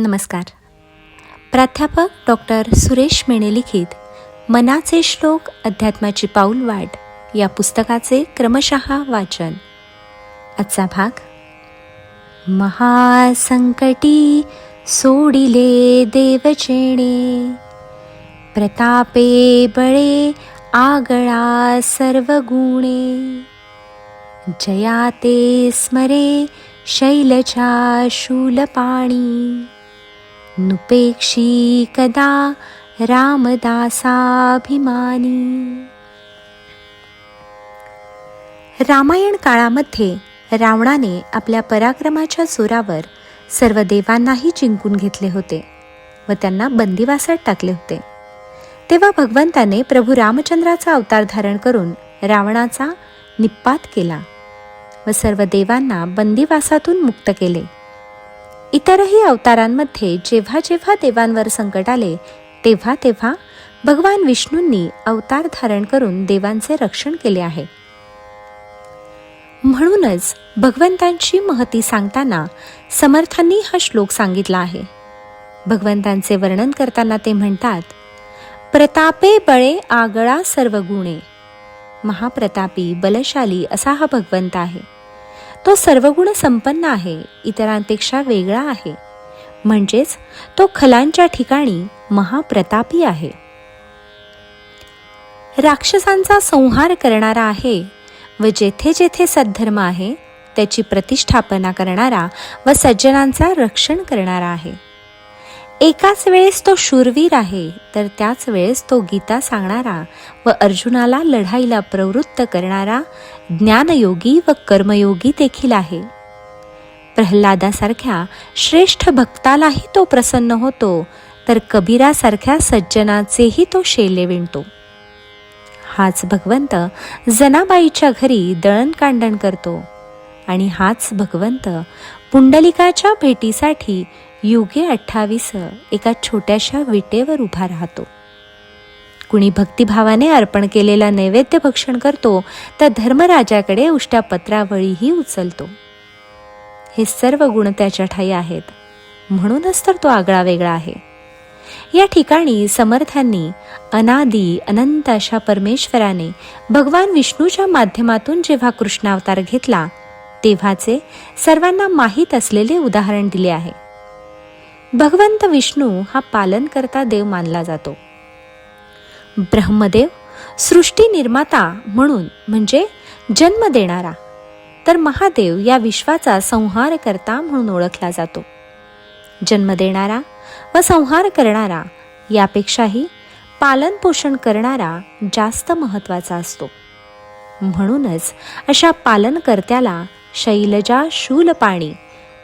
नमस्कार. प्राध्यापक डॉक्टर सुरेश मेणे लिखित मनाचे श्लोक अध्यात्माची पाऊलवाट या पुस्तकाचे क्रमशः वाचन. आजचा भाग महासंकटी सोडिले देवचेणे प्रतापे बळे आगळा सर्व गुणे जया ते स्मरे शैलजा शूलपाणी. नुपेक्षी कदा रामदासाभिमानी। रामायण काळामध्ये रावणाने आपल्या पराक्रमाच्या जोरावर सर्व देवांनाही जिंकून घेतले होते व त्यांना बंदिवासात टाकले होते. तेव्हा भगवंताने प्रभू रामचंद्राचा अवतार धारण करून रावणाचा निपात केला व सर्व देवांना बंदिवासातून मुक्त केले. इतरही अवतारांमध्ये जेव्हा जेव्हा देवांवर संकट आले तेव्हा तेव्हा भगवान विष्णूंनी अवतार धारण करून देवांचे रक्षण केले आहे. म्हणूनच भगवंतांची महती सांगताना समर्थांनी हा श्लोक सांगितला आहे. भगवंतांचे वर्णन करताना ते म्हणतात प्रतापे बळे आगळा सर्व गुणे महाप्रतापी बलशाली असा हा भगवंत आहे. तो सर्वगुण संपन्न आहे इतरांपेक्षा वेगळा आहे. म्हणजेच तो खलांच्या ठिकाणी महाप्रतापी आहे. राक्षसांचा संहार करणारा आहे व जेथे जेथे सद्धर्म आहे त्याची प्रतिष्ठापना करणारा व सज्जनांचा रक्षण करणारा आहे. एकाच वेळेस तो शूरवीर आहे तर त्याच वेळेस तो गीता सांगणारा व अर्जुनाला लढाईला प्रवृत्त करणारा ज्ञानयोगी व कर्मयोगी देखील आहे. प्रल्हादासारख्या श्रेष्ठ भक्तालाही तो प्रसन्न होतो तर कबीरासारख्या सज्जनाचेही तो शेले विणतो. हाच भगवंत जनाबाईच्या घरी दळणकांडण करतो. आणि हाच भगवंत पुंडलिकाच्या भेटीसाठी युगे अठ्ठावीस एका छोट्याशा विटेवर उभा राहतो. कुणी भक्तिभावाने अर्पण केलेला नैवेद्य भक्षण करतो तर धर्मराजाकडे उष्ट्या पत्रावळीही उचलतो. हे सर्व गुण त्याच्या ठाई आहेत. म्हणूनच तर तो आगळा वेगळा आहे. या ठिकाणी समर्थांनी अनादी अनंत अशा परमेश्वराने भगवान विष्णूच्या माध्यमातून जेव्हा कृष्णावतार घेतला तेव्हाचे सर्वांना माहीत असलेले उदाहरण दिले आहे. भगवंत विष्णू हा पालन करता देव मानला जातो. ब्रह्मदेव सृष्टी निर्माता म्हणून म्हणजे जन्म देणारा तर महादेव या विश्वाचा संहार करता म्हणून ओळखला जातो. जन्म देणारा व संहार करणारा यापेक्षाही पालनपोषण करणारा जास्त महत्त्वाचा असतो. म्हणूनच अशा पालनकर्त्याला शैलजा शूलपाणी.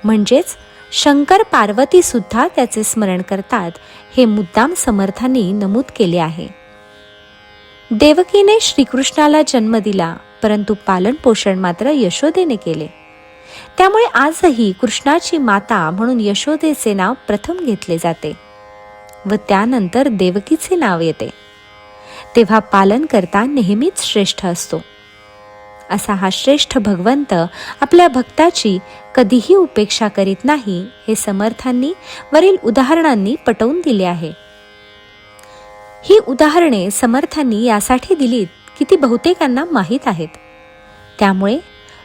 म्हणजेच शंकर पार्वती सुद्धा त्याचे स्मरण करतात हे मुद्दाम समर्थांनी नमूद केले आहे. देवकीने श्रीकृष्णाला जन्म दिला परंतु पालनपोषण मात्र यशोदेने केले. त्यामुळे आजही कृष्णाची माता म्हणून यशोदेचे नाव प्रथम घेतले जाते व त्यानंतर देवकीचे नाव येते. तेव्हा पालन करता नेहमीच श्रेष्ठ असतो. असा हा श्रेष्ठ भगवंत आपल्या भक्ताची कधीही उपेक्षा करीत नाही हे समर्थांनी वरील उदाहरणांनी पटवून दिले आहे. ही उदाहरणे समर्थांनी यासाठी दिलीत की ती बहुतेकांना माहीत आहेत. त्यामुळे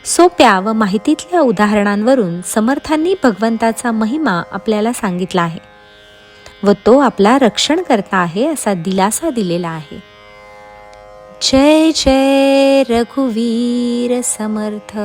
सोप्या व माहितीतल्या उदाहरणांवरून समर्थांनी भगवंताचा महिमा आपल्याला सांगितला आहे व तो आपला रक्षण करता आहे असा दिलासा दिलेला आहे. जय जय रघुवीर समर्थ।